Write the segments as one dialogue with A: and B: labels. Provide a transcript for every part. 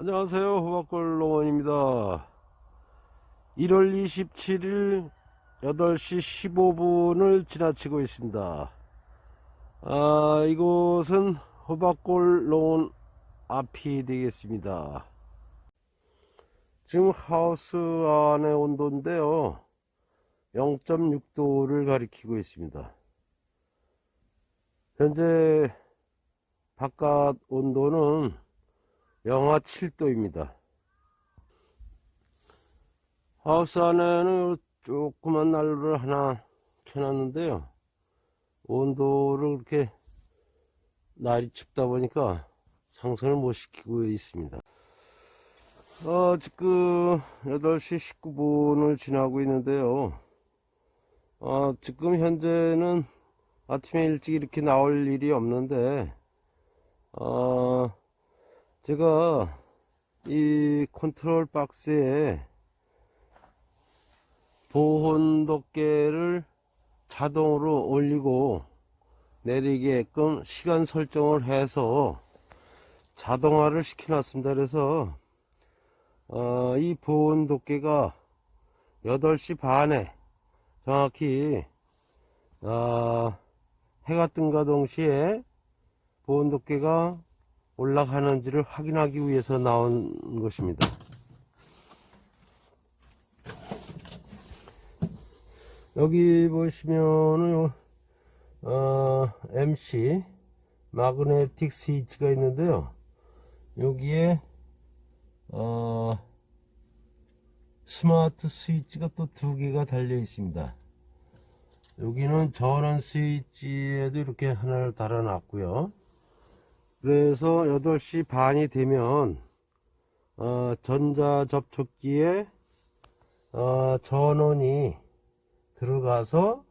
A: 안녕하세요. 호박골 농원입니다. 1월 27일 8시 15분을 지나치고 있습니다. 아, 이곳은 호박골 농원 앞이 되겠습니다. 지금 하우스 안의 온도인데요. 0.6도를 가리키고 있습니다. 현재 바깥 온도는 영하 7도입니다. 하우스 안에는 조그만 난로를 하나 켜놨는데요. 온도를 그렇게 날이 춥다 보니까 상승을 못 시키고 있습니다. 어, 지금 8시 19분을 지나고 있는데요. 어, 지금 현재는 아침에 일찍 이렇게 나올 일이 없는데, 어, 제가 이 컨트롤 박스에 보온 도계를 자동으로 올리고 내리게끔 시간 설정을 해서 자동화를 시켜놨습니다. 그래서 어, 이 보온 도계가 8시 반에 정확히 어, 해가 뜬과 동시에 보온 도계가 올라가는지를 확인하기 위해서 나온 것입니다. 여기 보시면은 어, MC 마그네틱 스위치가 있는데요. 여기에 어, 스마트 스위치가 또 두 개가 달려 있습니다. 여기는 전원 스위치에도 이렇게 하나를 달아놨고요. 그래서 8시 반이 되면 어, 전자 접촉기에 어, 전원이 들어가서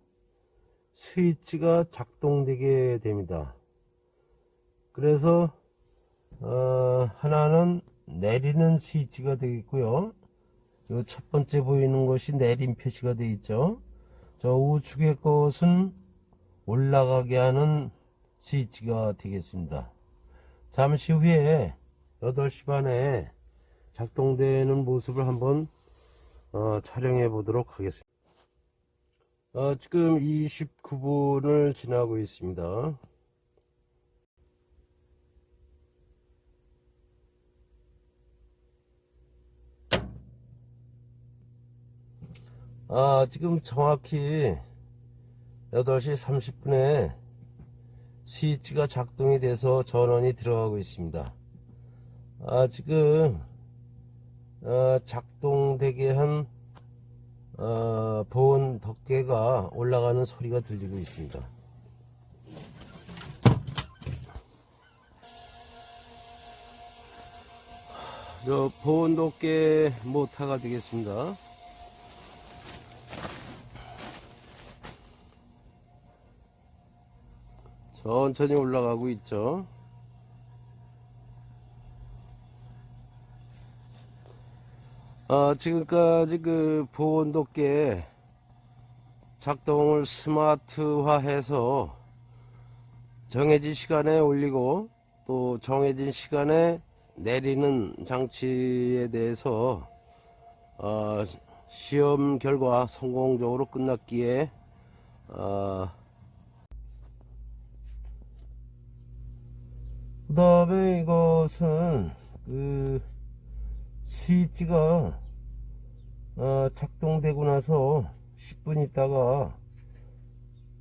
A: 스위치가 작동되게 됩니다. 그래서 어, 하나는 내리는 스위치가 되겠고요. 이첫 번째 보이는 것이 내림 표시가 되어 있죠. 저 우측의 것은 올라가게 하는 스위치가 되겠습니다. 잠시 후에 8시 반에 작동되는 모습을 한번 어, 촬영해 보도록 하겠습니다. 어, 지금 29분을 지나고 있습니다. 아, 지금 정확히 8시 30분에 스위치가 작동이 돼서 전원이 들어가고 있습니다. 아, 지금, 어, 작동되게 한, 어, 보온 덮개가 올라가는 소리가 들리고 있습니다. 저 보온 덮개 모터가 되겠습니다. 천천히 올라가고 있죠. 아, 지금까지 그 보온도계 작동을 스마트화해서 정해진 시간에 올리고 또 정해진 시간에 내리는 장치에 대해서 어, 시험 결과 성공적으로 끝났기에 어, 그 다음에 이것은 그 스위치가 어, 작동되고 나서 10분 있다가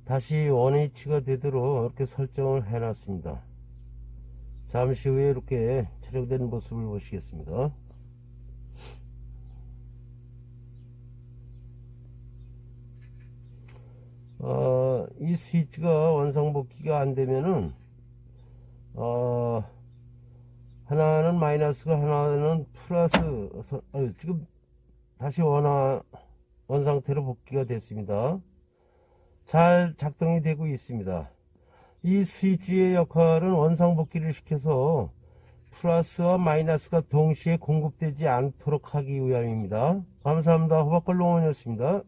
A: 다시 원위치가 되도록 이렇게 설정을 해 놨습니다. 잠시 후에 이렇게 촬영된 모습을 보시겠습니다. 어, 이 스위치가 원상복귀가 안 되면은 어, 마이너스가 하나는 플러스 서- 어, 지금 다시 원화 원 상태로 복귀가 됐습니다. 잘 작동이 되고 있습니다. 이 스위치의 역할은 원상 복귀를 시켜서 플러스와 마이너스가 동시에 공급되지 않도록 하기 위함입니다. 감사합니다. 호박걸롱원이었습니다.